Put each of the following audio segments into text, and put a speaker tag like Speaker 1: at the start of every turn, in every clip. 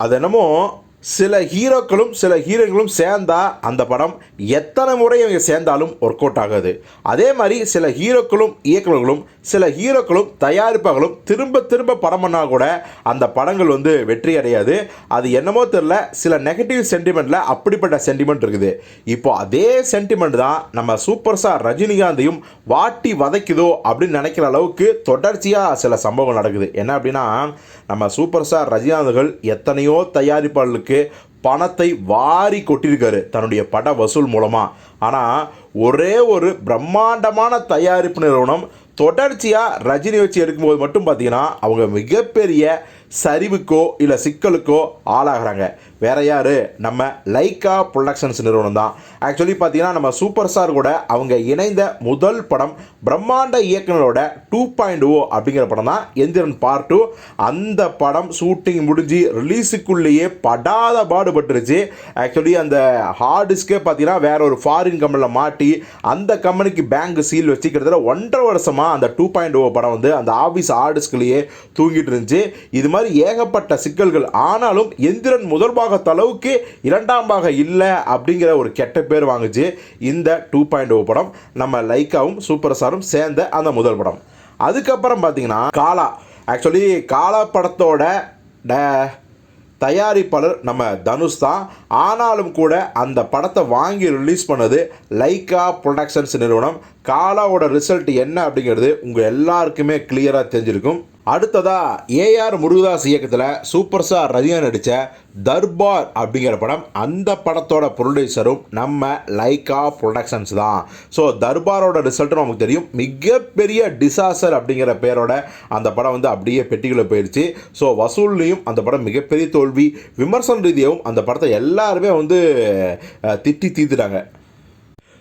Speaker 1: அது என்னமோ சில ஹீரோக்களும் சில ஹீரோயின்களும் சேர்ந்தா அந்த படம் எத்தனை முறை இவங்க சேர்ந்தாலும் ஒர்க் அவுட் ஆகாது. அதே மாதிரி சில ஹீரோக்களும் இயக்குநர்களும் சில ஹீரோக்களும் தயாரிப்பாளர்களும் திரும்ப திரும்ப படம் பண்ணால் கூட அந்த படங்கள் வந்து வெற்றி அடையாது. அது என்னமோ தெரில சில நெகட்டிவ் சென்டிமெண்ட்டில் அப்படிப்பட்ட சென்டிமெண்ட் இருக்குது. இப்போ அதே சென்டிமெண்ட் தான் நம்ம சூப்பர் ஸ்டார் ரஜினிகாந்தையும் வாட்டி வதைக்குதோ அப்படின்னு நினைக்கிற அளவுக்கு தொடர்ச்சியாக சில சம்பவங்கள் நடக்குது. என்ன அப்படின்னா நம்ம சூப்பர் ஸ்டார் ரஜினிகாந்துகள் எத்தனையோ தயாரிப்பாளர்களுக்கு பணத்தை வாரி கொட்டியிருக்காரு தன்னுடைய பட வசூல் மூலமாக ஆனால் ஒரே ஒரு பிரம்மாண்டமான தயாரிப்பு நிறுவனம் தொடர்ச்சியாக ரஜினி வச்சு எடுக்கும்போது மட்டும் பார்த்தீங்கன்னா அவங்க மிகப்பெரிய சரிவுக்கோ இல்லை சிக்கலுக்கோ ஆளாகிறாங்க. வேற யார்? நம்ம லைக்கா ப்ரொடக்ஷன்ஸ் நிறுவனம் தான். ஆக்சுவலி பார்த்தீங்கன்னா நம்ம சூப்பர் ஸ்டார் கூட அவங்க இணைந்த முதல் படம் பிரம்மாண்ட இயக்குனரோட டூ பாயிண்ட் ஓ அப்படிங்கிற படம் தான். எந்திரன் பார்ட் டூ அந்த படம் ஷூட்டிங் முடிஞ்சு ரிலீஸுக்குள்ளேயே படாத பாடுபட்டுருச்சு. ஆக்சுவலி அந்த ஹார்ட் டிஸ்கே பார்த்தீங்கன்னா வேற ஒரு ஃபாரின் கம்பெனியில் மாட்டி அந்த கம்பெனிக்கு பேங்க் சீல் வச்சு கிட்டத்தட்ட ஒன்றரை வருஷமாக அந்த டூ பாயிண்ட் ஓ படம் வந்து அந்த ஆஃபீஸ் ஹார்ட் டிஸ்க்லேயே தூங்கிட்டு இருந்துச்சு. இது மாதிரி மாதிரி ஏகப்பட்ட சிக்கல்கள். ஆனாலும் எந்திரன் முதல் பாகத்தளவுக்கு இரண்டாம் பாகம் இல்லை அப்படிங்கிற ஒரு கெட்ட பேர் வாங்குச்சு இந்த டூ பாயிண்ட் ஓ படம். நம்ம லைக்காவும் சூப்பர் ஸ்டாரும் சேர்ந்த அந்த முதல் படம். அதுக்கப்புறம் பார்த்தீங்கன்னா காலா. ஆக்சுவலி காலா படத்தோட ட- தயாரிப்பாளர் நம்ம தனுஷ் தான். ஆனாலும் கூட அந்த படத்தை வாங்கி ரிலீஸ் பண்ணது லைக்கா ப்ரொடக்ஷன்ஸ் நிறுவனம். காலாவோட ரிசல்ட் என்ன அப்படிங்கிறது உங்கள் எல்லாருக்குமே கிளியராக தெரிஞ்சிருக்கும். அடுத்ததா ஏஆர் முருகதாஸ் இயக்கத்தில் சூப்பர் ஸ்டார் ரஜினி நடித்த தர்பார் அப்படிங்கிற படம் அந்த படத்தோட ப்ரொடியூசரும் நம்ம லைக்கா ப்ரொடக்ஷன்ஸ் தான். ஸோ தர்பாரோட ரிசல்ட்டும் நமக்கு தெரியும். மிகப்பெரிய டிசாஸ்டர் அப்படிங்கிற பேரோட அந்த படம் வந்து அப்படியே பெட்டிக்குள்ளே போயிடுச்சு ஸோ வசூல்லையும் அந்த படம் மிகப்பெரிய தோல்வி விமர்சன ரீதியாகவும் அந்த படத்தை எல்லாருமே வந்து திட்டி தீர்த்துட்டாங்க.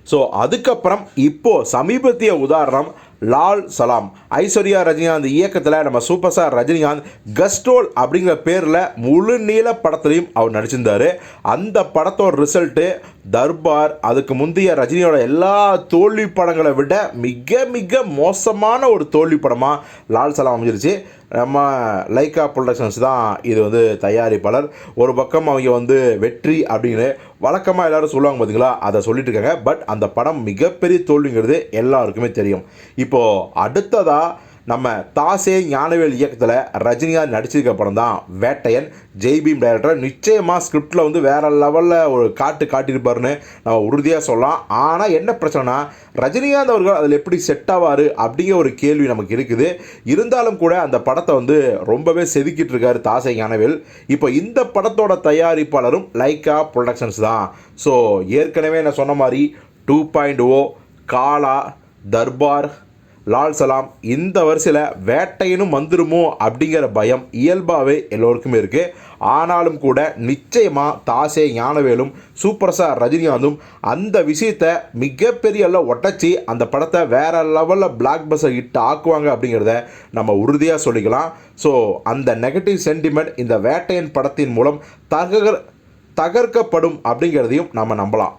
Speaker 1: ஸோ அதுக்கப்புறம் இப்போது சமீபத்திய உதாரணம் லால் சலாம். ஐஸ்வர்யா ரஜினிகாந்த் இயக்கத்தில் நம்ம சூப்பர் ஸ்டார் ரஜினிகாந்த் கஸ்ட்ரோல் அப்படிங்கிற பேரில் முழு நீள படத்துலையும் அவர் நடிச்சிருந்தார். அந்த படத்தோட ரிசல்ட்டு தர்பார் அதுக்கு முந்தைய ரஜினியோட எல்லா தோல்வி படங்களை விட மிக மிக மோசமான ஒரு தோல்வி படமாக லால் சலாம் அமைஞ்சிருச்சு. நம்ம லைக்கா ப்ரொடக்ஷன்ஸ் தான் இது வந்து தயாரிப்பாளர். ஒரு பக்கம் அவங்க வந்து வெற்றி அப்படின்னு வழக்கமாக எல்லோரும் சொல்லுவாங்க பார்த்தீங்களா அதை சொல்லிட்டு இருக்காங்க. பட் அந்த படம் மிகப்பெரிய தோல்விங்கிறது எல்லாருக்குமே தெரியும். இப்போது அடுத்ததாக நம்ம தாசே ஞானவேல் இயக்கத்தில் ரஜினிகாந்த் நடிச்சிருக்க படம் தான் வேட்டையன் ஜெய்பீம் டைரக்டர் நிச்சயமாக ஸ்கிரிப்டில் வந்து வேறு லெவலில் ஒரு காட்டு காட்டியிருப்பாருன்னு நம்ம உறுதியாக சொல்லலாம். ஆனால் என்ன பிரச்சனைனா ரஜினிகாந்த் அவர்கள் அதில் எப்படி செட் ஆவார் அப்படிங்கிற ஒரு கேள்வி நமக்கு இருக்குது. இருந்தாலும் கூட அந்த படத்தை வந்து ரொம்பவே செதுக்கிட்டு இருக்காரு தாசை ஞானவேல். இப்போ இந்த படத்தோட தயாரிப்பாளரும் லைக்கா ப்ரொடக்ஷன்ஸ் தான். ஸோ ஏற்கனவே நான் சொன்ன மாதிரி two point O Kaala Darbar Lal Salaam இந்த வரிசையில் வேட்டையனும் வந்துருமோ அப்படிங்கிற பயம் இயல்பாகவே எல்லோருக்குமே இருக்குது ஆனாலும் கூட நிச்சயமாக தாசே ஞானவேலும் சூப்பர் ஸ்டார் ரஜினிகாந்தும் அந்த விஷயத்தை மிகப்பெரிய அளவு ஒட்டச்சி அந்த படத்தை வேறு லெவலில் பிளாக் பஸ்ஸை ஹிட் ஆக்குவாங்க அப்படிங்கிறத நம்ம உறுதியாக சொல்லிக்கலாம். ஸோ அந்த நெகட்டிவ் சென்டிமெண்ட் இந்த வேட்டையன் படத்தின் மூலம் தகர் தகர்க்கப்படும் அப்படிங்கிறதையும் நம்ம நம்பலாம்.